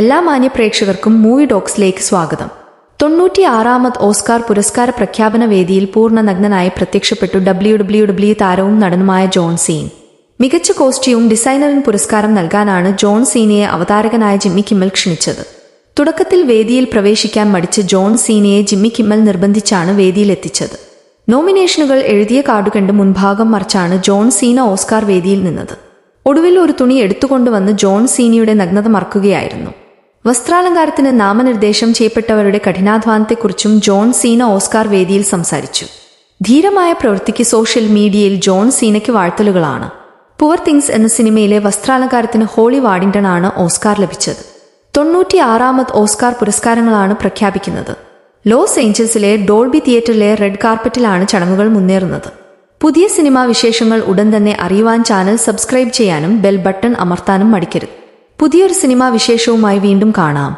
എല്ലാ മാന്യ പ്രേക്ഷകർക്കും മൂവി ഡോക്സിലേക്ക് സ്വാഗതം. തൊണ്ണൂറ്റിയാറാമത് ഓസ്കാർ പുരസ്കാര പ്രഖ്യാപന വേദിയിൽ പൂർണ നഗ്നനായി പ്രത്യക്ഷപ്പെട്ടു ഡബ്ല്യു ഡബ്ല്യു ഡബ്ല്യു താരവും നടനുമായ ജോൺ സീൻ. മികച്ച കോസ്റ്റ്യൂം ഡിസൈനറിന് പുരസ്കാരം നൽകാനാണ് ജോൺ സീനയെ അവതാരകനായ ജിമ്മി കിമ്മൽ ക്ഷണിച്ചത്. തുടക്കത്തിൽ വേദിയിൽ പ്രവേശിക്കാൻ മടിച്ച് ജോൺ സീനയെ ജിമ്മി കിമ്മൽ നിർബന്ധിച്ചാണ് വേദിയിലെത്തിച്ചത്. നോമിനേഷനുകൾ എഴുതിയ കാർഡ് കണ്ട് മുൻഭാഗം മറിച്ചാണ് ജോൺ സീന ഓസ്കാർ വേദിയിൽ നിന്നത്. ഒടുവിൽ ഒരു തുണി എടുത്തുകൊണ്ടുവന്ന് ജോൺ സീനിയുടെ നഗ്നത മറക്കുകയായിരുന്നു. വസ്ത്രാലങ്കാരത്തിന് നാമനിർദ്ദേശം ചെയ്യപ്പെട്ടവരുടെ കഠിനാധ്വാനത്തെക്കുറിച്ചും ജോൺ സീന ഓസ്കാർ വേദിയിൽ സംസാരിച്ചു. ധീരമായ പ്രവൃത്തിക്ക് സോഷ്യൽ മീഡിയയിൽ ജോൺ സീനയ്ക്ക് വാഴ്ത്തലുകളാണ്. പുവർ തിങ്സ് എന്ന സിനിമയിലെ വസ്ത്രാലങ്കാരത്തിന് ഹോളി വാഡിംഗ്ടൺ ആണ് ഓസ്കാർ ലഭിച്ചത്. തൊണ്ണൂറ്റി ആറാമത് ഓസ്കാർ പുരസ്കാരങ്ങളാണ് പ്രഖ്യാപിക്കുന്നത്. ലോസ് ഏഞ്ചൽസിലെ ഡോൾബി തിയേറ്ററിലെ റെഡ് കാർപ്പറ്റിലാണ് ചടങ്ങുകൾ മുന്നേറുന്നത്. പുതിയ സിനിമാ വിശേഷങ്ങൾ ഉടൻ തന്നെ അറിയുവാൻ ചാനൽ സബ്സ്ക്രൈബ് ചെയ്യാനും ബെൽ ബട്ടൺ അമർത്താനും മടിക്കരുത്. പുതിയൊരു സിനിമാ വിശേഷവുമായി വീണ്ടും കാണാം